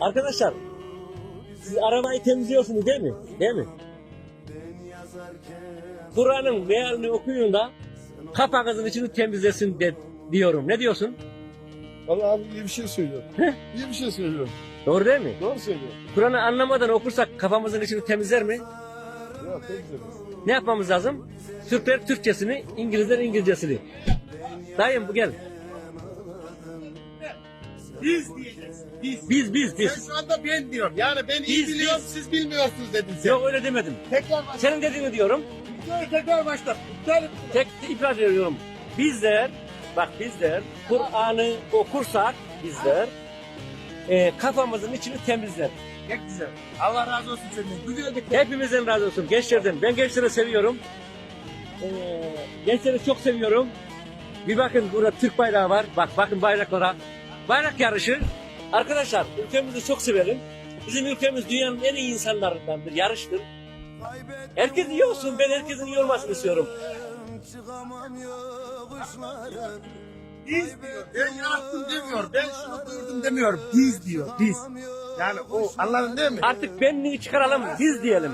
Arkadaşlar siz arabayı temizliyorsunuz değil mi? Değil mi? Kur'an'ın mealini okuyun da kafanızın içini temizlesin de, diyorum. Ne diyorsun? Vallahi abi iyi bir şey söylüyor. Heh. İyi bir şey söylüyor. Doğru değil mi? Doğru söylüyor. Kur'an'ı anlamadan okursak kafamızın içini temizler mi? Ya güzel. Ne yapmamız lazım? Türkler Türkçesini, İngilizler İngilizcesini. Dayım bu gel. Biz diyeceğiz. Biz. Biz biz Sen biz. şu anda ben diyorum. Yani ben iyi Biz, biliyorum siz bilmiyorsunuz dedin sen. Yok öyle demedim. Tekrar başla. Senin dediğini diyorum. Şöyle tekrar başla. Tek ifade ediyorum. Bizler, bak bizler Kur'an'ı okursak bizler e, kafamızın içini temizler. Ne güzel. Allah razı olsun senden. Güzel bir Hepimizden razı olsun gençlerden. Ben gençleri seviyorum. Ee, gençleri çok seviyorum. Bir bakın burada Türk bayrağı var. Bak bakın bayraklara. Bayrak yarışı. Arkadaşlar ülkemizi çok severim. Bizim ülkemiz dünyanın en iyi insanlarındandır. Yarıştır. Herkes iyi olsun. Ben herkesin iyi olmasını istiyorum. Biz diyor. Ben yarattım demiyor. Ben şunu duydum demiyor. Biz diyor. Biz. Yani o Allah'ın değil mi? Artık benliği çıkaralım. Biz diyelim.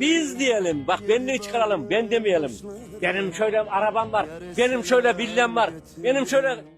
Biz diyelim. Bak benliği çıkaralım. Ben demeyelim. Benim şöyle arabam var. Benim şöyle villem var. Benim şöyle